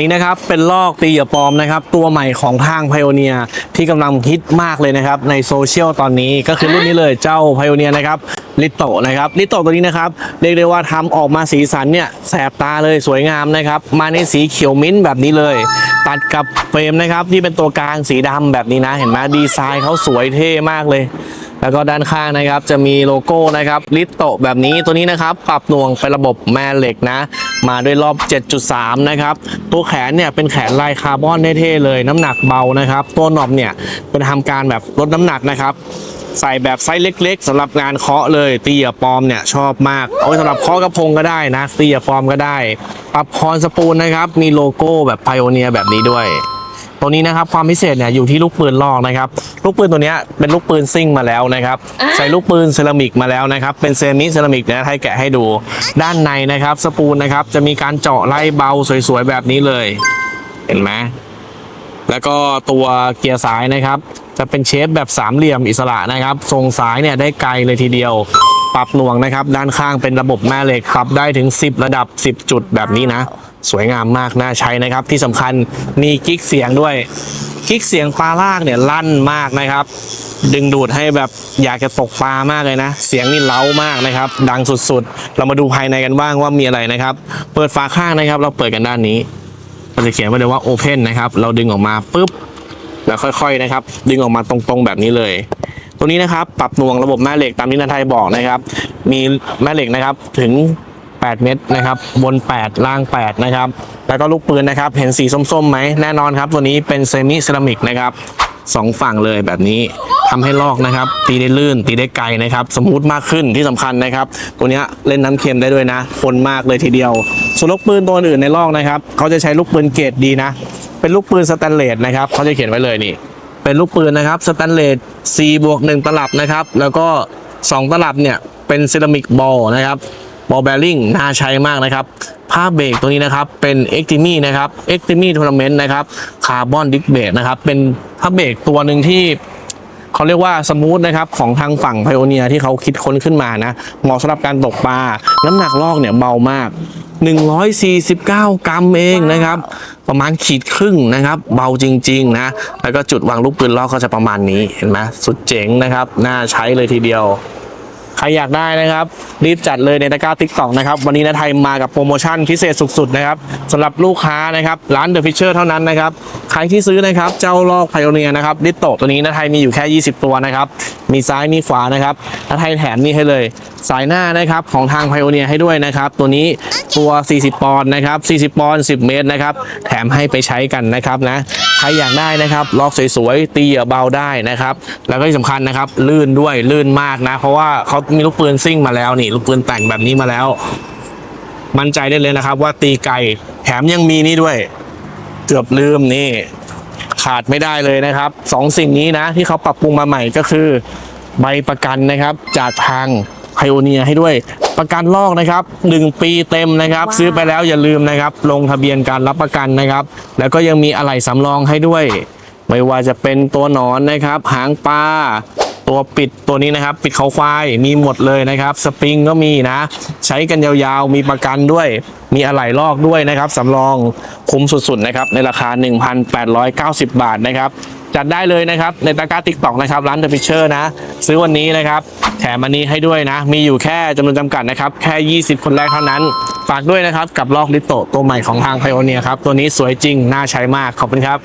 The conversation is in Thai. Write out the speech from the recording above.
นี้นะครับเป็นลอกตีเหยื่อปลอมนะครับ ตัวใหม่ของทาง Pioneer ที่กำลังฮิตมากเลยนะครับ ในโซเชียลตอนนี้ก็คือรุ่นนี้เลยเจ้า Pioneer นะครับลิโตนะครับลิโตตัวนี้นะครับเรียกได้ว่าทำออกมาสีสันเนี่ยแสบตาเลยสวยงามนะครับ มาในสีเขียวมิ้นท์แบบนี้เลย ตัดกับเฟรมนะครับที่เป็นตัวกลางสีดำแบบนี้นะ เห็นไหมดีไซน์เขาสวยเท่มากเลย แล้วก็ด้านข้างนะครับจะมีโลโก้นะครับลิตโตแบบนี้ตัวนี้นะครับปรับหน่วงเป็นระบบแม่เหล็กนะ มาด้วยรอบ 7.3 นะครับ ตัวแขนเนี่ยเป็นแขนลายคาร์บอนเท่ๆเลย น้ำหนักเบานะครับ ตัวหนอบเนี่ยเป็นทำการแบบลดน้ำหนักนะครับใส่แบบไซส์เล็ก ๆสำหรับงานเคาะเลยตีเหยื่อปลอมเนี่ยชอบมากเอาไว้สำหรับเคาะกระพงก็ได้นะตีเหยื่อปลอมก็ได้ ปรับคอนสปูลนะครับ มีโลโก้แบบไพโอเนียแบบนี้ด้วย ตัวนี้นะครับความพิเศษเนี่ยอยู่ที่ลูกปืนลอกนะครับลูกปืนตัวเนี้ยเป็นลูกปืนซิ่งมาแล้วนะครับใส่ลูกปืนเซรามิกมาแล้วนะครับเป็นเซมิเซรามิกนะให้แกะให้ดู ด้านในนะครับสปูลนะครับจะมีการเจาะไล่เบาสวยๆแบบนี้เลย เห็นไหมแล้วก็ตัวเกียร์สายนะครับ จะเป็นเชฟแบบสามเหลี่ยมอิสระนะครับ ทรงสายเนี่ยได้ไกลเลยทีเดียว ปรับหน่วงนะครับ ด้านข้างเป็นระบบแม่เหล็กปรับได้ถึง 10 ระดับ 10 จุดแบบนี้นะ สวยงามมากน่าใช้นะครับ ที่สำคัญมีกิ๊กเสียงด้วยกิ๊กเสียงปลาลากเนี่ยลั่นมากนะครับ ดึงดูดให้แบบอยากจะตกปลามากเลยนะ เสียงนี่เล้ามากนะครับ ดังสุดๆ เรามาดูภายในกันบ้างว่ามีอะไรนะครับ เปิดฝาข้างนะครับ เราเปิดกันด้านนี้มันจะเขียนไว้เลยว่า Open นะครับ เราดึงออกมาปุ๊บแล้วค่อยๆนะครับ ดึงออกมาตรงๆแบบนี้เลย ตัวนี้นะครับปรับหน่วงระบบแม่เหล็กตามที่นันไทยบอกนะครับ มีแม่เหล็กนะครับถึง 8 เม็ดนะครับบน 8 ล่าง 8 นะครับ แล้วก็ลูกปืนนะครับ เห็นสีส้มๆไหมแน่นอนครับ ตัวนี้เป็นเซมิเซรามิกนะครับสองฝั่งเลยแบบนี้ทำให้ลอกนะครับ ตีได้ลื่น ตีได้ไกลนะครับ สมูทมากขึ้นที่สำคัญนะครับ ตัวนี้เล่นน้ำเค็มได้ด้วยนะคนมากเลยทีเดียว ส่วนลูกปืนตัวอื่นในลอกนะครับเขาจะใช้ลูกปืนเกรดดีนะ เป็นลูกปืนสแตนเลสนะครับเขาจะเขียนไว้เลยนี่ เป็นลูกปืนนะครับสแตนเลส4บวก1ตลับนะครับ แล้วก็ 2 ตลับเนี่ยเป็นเซรามิกบอลนะครับบอลแบริ่งน่าใช้มากนะครับผ้าเบรกตัวนี้นะครับเป็นเอ็กติมี่นะครับเอ็กติมี่ทัวร์นาเมนต์นะครับคาร์บอนดิสเบรกนะครับเป็นผ้าเบรกตัวหนึ่งที่เขาเรียกว่าสมูทนะครับของทางฝั่งไพโอเนียที่เขาคิดค้นขึ้นมานะเหมาะสำหรับการตกปลา น้ำหนักลอกเนี่ยเบามาก 149 กรัมเองนะครับ ประมาณขีดครึ่งนะครับ เบาจริง ๆ นะ แล้วก็จุดวางลูกปืนลอกก็จะประมาณนี้เห็นไหมสุดเจ๋งนะครับน่าใช้เลยทีเดียว ใครอยากได้นะครับ รีบจัดเลยในตะกร้าติ๊กต็อกนะครับวันนี้นะไทยมากับโปรโมชั่นพิเศษสุดๆนะครับสำหรับลูกค้านะครับร้านเดอะฟิชเชอร์เท่านั้นนะครับใครที่ซื้อนะครับเจ้าลอกไพโอเนียนะครับดิโตตัวนี้นะไทยมีอยู่แค่ 20 ตัวนะครับมีซ้ายมีขวานะครับนะไทยแถมนี่ให้เลย สายหน้านะครับของทางไพโอเนียให้ด้วยนะครับตัวนี้ตัว 40 ปอนด์นะครับ 40 ปอนด์ 10 เมตรนะครับแถมให้ไปใช้กันนะครับนะ รอยากได้นะครับลอกสวยๆตีเหยื่อเบาได้นะครับ แล้วก็ที่สำคัญนะครับลื่นด้วยลื่นมากนะ เพราะว่าเขามีลูกปืนซิ่งมาแล้วนี่ลูกปืนแต่งแบบนี้มาแล้ว มั่นใจได้เลยนะครับ ว่าตีไกลแถมยังมีนี่ด้วย เกือบลืมนี่ ขาดไม่ได้เลยนะครับสองสิ่งนี้นะ ที่เขาปรับปรุงมาใหม่ก็คือ ใบประกันนะครับจากทาง ไพโอเนียให้ด้วย ประกันลอกนะครับ 1 ปีเต็มนะครับ ซื้อไปแล้วอย่าลืมนะครับ ลงทะเบียนการรับประกันนะครับ แล้วก็ยังมีอะไหล่สำรองให้ด้วย ไม่ว่าจะเป็นตัวหนอนนะครับ หางปลาตัวปิดตัวนี้นะครับ ปิดเขาควายมีหมดเลยนะครับ สปริงก็มีนะ ใช้กันยาวๆ มีประกันด้วย มีอะไหล่ลอกด้วยนะครับสำรองคุ้มสุดๆนะครับ ในราคา 1,890 บาทนะครับ จัดได้เลยนะครับ ในตะกร้าติ๊กต็อกนะครับร้านเดอะพิเชอร์นะ ซื้อวันนี้นะครับ แถมอันนี้ให้ด้วยนะ มีอยู่แค่จำนวนจำกัดนะครับ แค่ 20 คนแรกเท่านั้น ฝากด้วยนะครับ กับลอกลิโตตัวใหม่ของทางไพโอเนียครับ ตัวนี้สวยจริง น่าใช้มาก ขอบคุณครับ